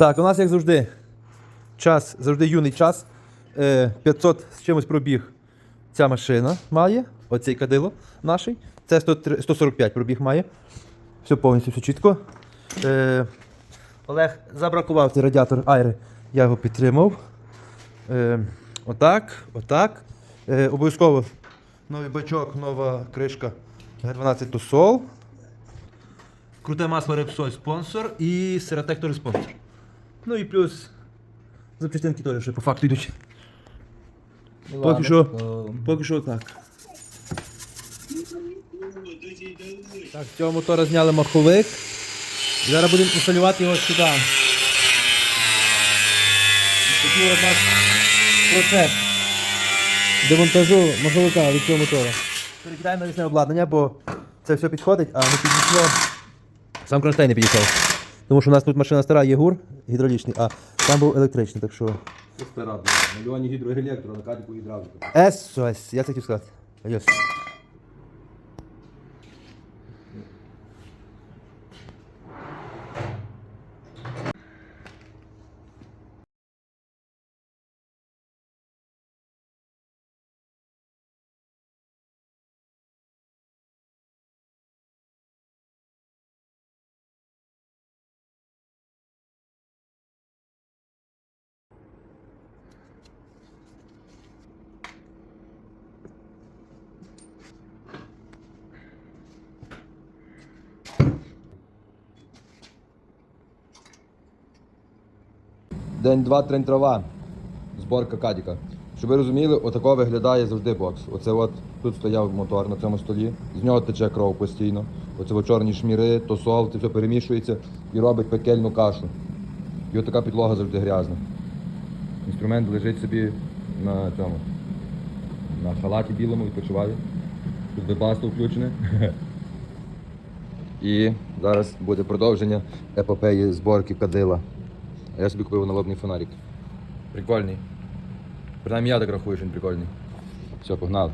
Так, у нас як завжди. Час, завжди юний час. Е, 500 з чимось пробіг ця машина має. Оцей кадило наш. Це 103 145 пробіг має. Все повністю, все чітко. Е, Олег забракував цей радіатор Айри. Я його підтримав. Е, отак, отак. Е, обов'язково новий бачок, нова кришка Г12 Тусол. Круте масло Repsol спонсор і Сератектор спонсор. Ну і плюс запчастинки теж ще по факту йдуть. Поки що, поки що так. Так, з цього мотора зняли маховик. Зараз будемо інсталювати його сюди. Такий у нас процес демонтажу маховика від цього мотора. Перекидаємо навісне обладнання, бо це все підходить, а не підійшло. Сам кронштейн не підійшов. Тому що у нас тут машина стара, є гур гідравлічний, а там був електричний, так що. Це стара, на льоні гідроелектро, на катіку гідравліку. СОС, я це хотів сказати. Adios. День два трень. Зборка кадіка. Щоб ви розуміли, отако виглядає завжди бокс. Оце от тут стояв мотор на цьому столі, з нього тече кров постійно. Оце от чорні шміри, тосол, це все перемішується і робить пекельну кашу. І от така підлога завжди грязна. Інструмент лежить собі на цьому. На халаті білому відпочиває. Тут вебасто включене. І зараз буде продовження епопеї зборки кадила. А я собі купив налобний фонарик. Прикольний. Принаймні я так рахую, що він прикольний. Все, погнали.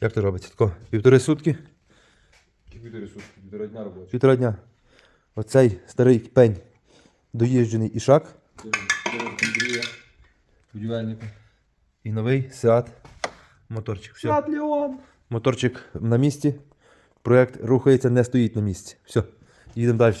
Як це робиться? Тако, півтори сутки, Півтори сутки, півтора дня робочі. півтора дня. Оцей старий пень доїжджений ішак. Будівельника. І новий Seat моторчик. Все. Леон! Моторчик на місці. Проєкт рухається, не стоїть на місці. Все, їдемо далі.